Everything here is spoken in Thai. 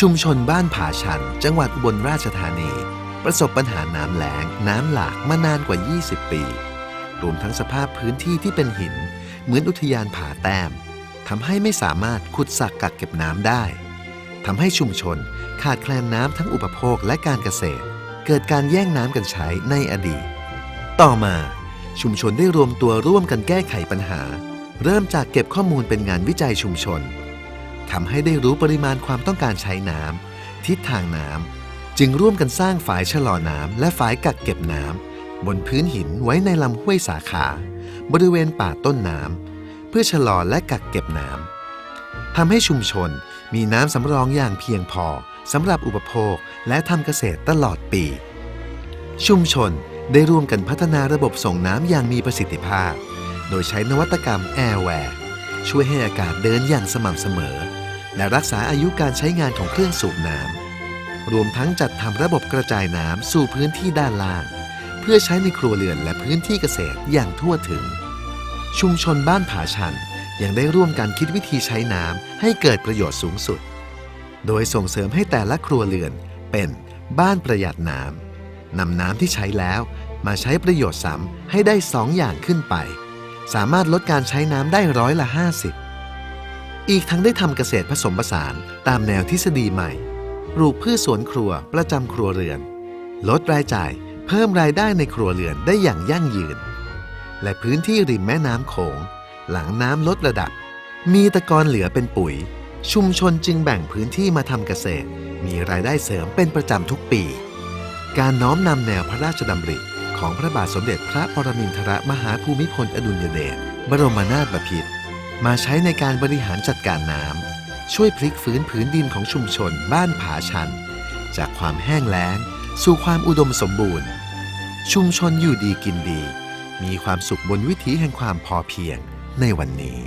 ชุมชนบ้านผาชัน จังหวัดอุบลราชธานี ประสบปัญหาน้ำแล้ง น้ำหลากมานานกว่า 20 ปี รวมทั้งสภาพพื้นที่ที่เป็นหิน เหมือนอุทยานผาแต้มทำให้ไม่สามารถขุดสระกักเก็บน้ำได้ทำให้ชุมชนขาดแคลนน้ำทั้งอุปโภคและการเกษตร เกิดการแย่งน้ำกันใช้ในอดีต ต่อมาชุมชนได้รวมตัวร่วมกันแก้ไขปัญหา เริ่มจากเก็บข้อมูลเป็นงานวิจัยชุมชน ทำให้ได้รู้ปริมาณความต้องการใช้น้ำทิศทางน้ำจึงร่วมกันสร้างฝายชะลอน้ำและฝายกักเก็บน้ำบนพื้นหินไว้ในลำห้วยสาขา บริเวณป่าต้นน้ำเพื่อชะลอและกักเก็บน้ำทำให้ชุมชนมีน้ำสำรองอย่างเพียงพอสำหรับอุปโภคและทำเกษตรตลอดปี ชุมชนได้ร่วมกันพัฒนาระบบส่งน้ำอย่างมีประสิทธิภาพ โดยใช้นวัตกรรมแอร์แวร์ ช่วยให้อากาศเดินอย่างสม่ำเสมอ และรักษาอายุการใช้งานของเครื่องสูบน้ำรวมทั้งจัดทำระบบกระจายน้ำสู่พื้นที่ด้านล่าง เพื่อใช้ในครัวเรือนและพื้นที่เกษตรอย่างทั่วถึง ชุมชนบ้านผาชันยังได้ร่วมกันคิดวิธีใช้น้ำให้เกิดประโยชน์สูงสุด โดยส่งเสริมให้แต่ละครัวเรือนเป็นบ้านประหยัดน้ำนำน้ำที่ใช้แล้วมาใช้ประโยชน์ซ้ำให้ได้สองอย่างขึ้นไป สามารถลดการใช้น้ำได้ร้อยละ 50 อีกทั้งได้ทำเกษตรผสมผสานตามแนวทฤษฎีใหม่ ปลูกพืชสวนครัวประจำครัวเรือน ลดรายจ่ายเพิ่มรายได้ในครัวเรือนได้อย่างยั่งยืน และพื้นที่ริมแม่น้ำโขง หลังน้ำลดระดับ มีตะกอนเหลือเป็นปุ๋ย ชุมชนจึงแบ่งพื้นที่มาทำเกษตร มีรายได้เสริมเป็นประจำทุกปี การน้อมนำแนวพระราชดำริ ของพระบาทสมเด็จพระปรมินทรมหาภูมิพลอดุลยเดชบรมนาถบพิตรมาใช้ในการบริหารจัดการน้ำช่วยพลิกฟื้นผืนดินของชุมชนบ้านผาชัน จากความแห้งแล้ง สู่ความอุดมสมบูรณ์ ชุมชนอยู่ดีกินดี มีความสุขบนวิถีแห่งความพอเพียงในวันนี้